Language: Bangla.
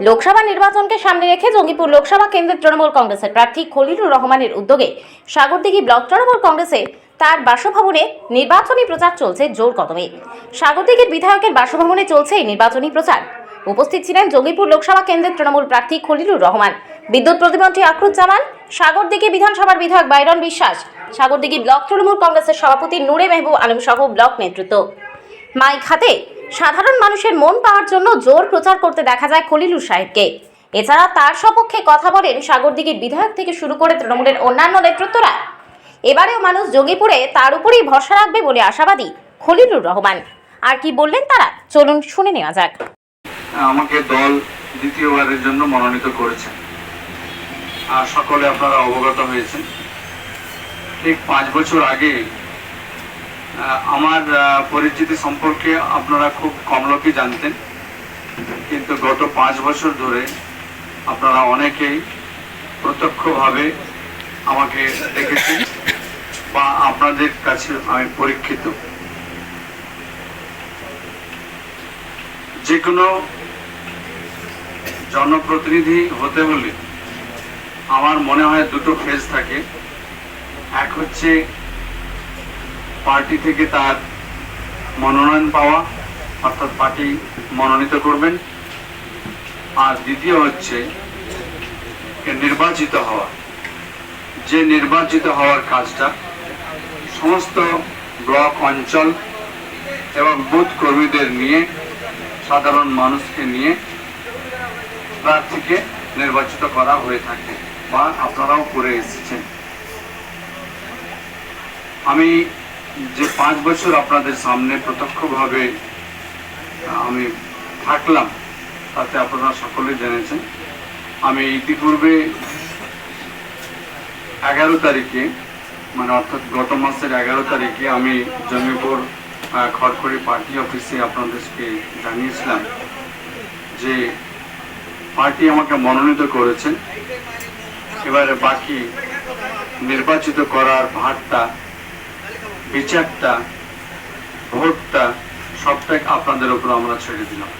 লোকসভা নির্বাচনকে সামনে রেখে জঙ্গিপুর লোকসভা কেন্দ্রের তৃণমূল কংগ্রেসের প্রার্থী খলিলুর রহমানের উদ্যোগে সাগরদিঘি ব্লক তৃণমূল কংগ্রেসে তার বাসভবনে নির্বাচনী প্রচার চলছে জোর কদমে। সাগরদিঘির বিধায়কের বাসভবনে চলছে এই নির্বাচনী প্রচার। উপস্থিত ছিলেন জঙ্গিপুর লোকসভা কেন্দ্রের তৃণমূল প্রার্থী খলিলুর রহমান। বিদ্যুৎ প্রতিমন্ত্রী আক্রুজ্জামান সাগরদিঘি বিধানসভার বিধায়ক বাইরন বিশ্বাস সাগরদিঘি ব্লক তৃণমূল কংগ্রেসের সভাপতি নূরে মেহবুব আলম সহ ব্লক নেতৃত্ব। মাইক হাতে সাধারণ মানুষের মন পাওয়ার জন্য জোর প্রচার করতে দেখা যায় খলিলুর সাহেবকে। এছাড়া তার সপক্ষে কথা বলেন সাগরদিঘির বিধায়ক থেকে শুরু করে তৃণমূলের অন্যান্য নেতৃত্বরা। এবারেও মানুষ যোগীপুরে তার উপরেই ভরসা রাখবে বলে আশাবাদী খলিলুর রহমান। আর কি বললেন তারা? চলুন শুনে নেওয়া যাক। আমাকে দল দ্বিতীয়বারের জন্য মনোনীত করেছেন আর সকলে আপনারা অবগত হয়েছেন। ঠিক পাঁচ বছর আগে আমার পরিচিতি সম্পর্কে আপনারা খুব কম লোকই জানতেন। কিন্তু গত পাঁচ বছর ধরে আপনারা অনেকেই প্রত্যক্ষভাবে আমাকে দেখেছেন বা আপনাদের কাছে আমি পরীক্ষিত। যে কোনো জনপ্রতিনিধি হতে হলে আমার মনে হয় দুটো ফেজ থাকে। এক হচ্ছে পার্টি থেকে তার মনোনয়ন পাওয়া, অর্থাৎ পার্টি মনোনীত করবেন। আর দ্বিতীয় হচ্ছে নির্বাচিত হওয়া। যে নির্বাচিত হওয়ার কাজটা সমস্ত ব্লক অঞ্চল এবং বুথ কর্মীদের নিয়ে, সাধারণ মানুষকে নিয়ে প্রার্থীকে নির্বাচিত করা হয়ে থাকে বা আপনারাও করে এসেছেন। আমি যে পাঁচ বছর আপনাদের সামনে প্রত্যক্ষভাবে আমি থাকলাম, তাতে আপনারা সকলেই জেনেছেন। আমি ইতিপূর্বে এগারো তারিখে মানে অর্থাৎ গত মাসের এগারো তারিখে আমি জমিপুর খড়খড়ি পার্টি অফিসে আপনাদেরকে জানিয়েছিলাম যে পার্টি আমাকে মনোনীত করেছেন এবারে বাকি নির্বাচিত করার ভারটা বিচারটা ভোটটা সবটাই আপনাদের উপর আমরা ছেড়ে দিলাম।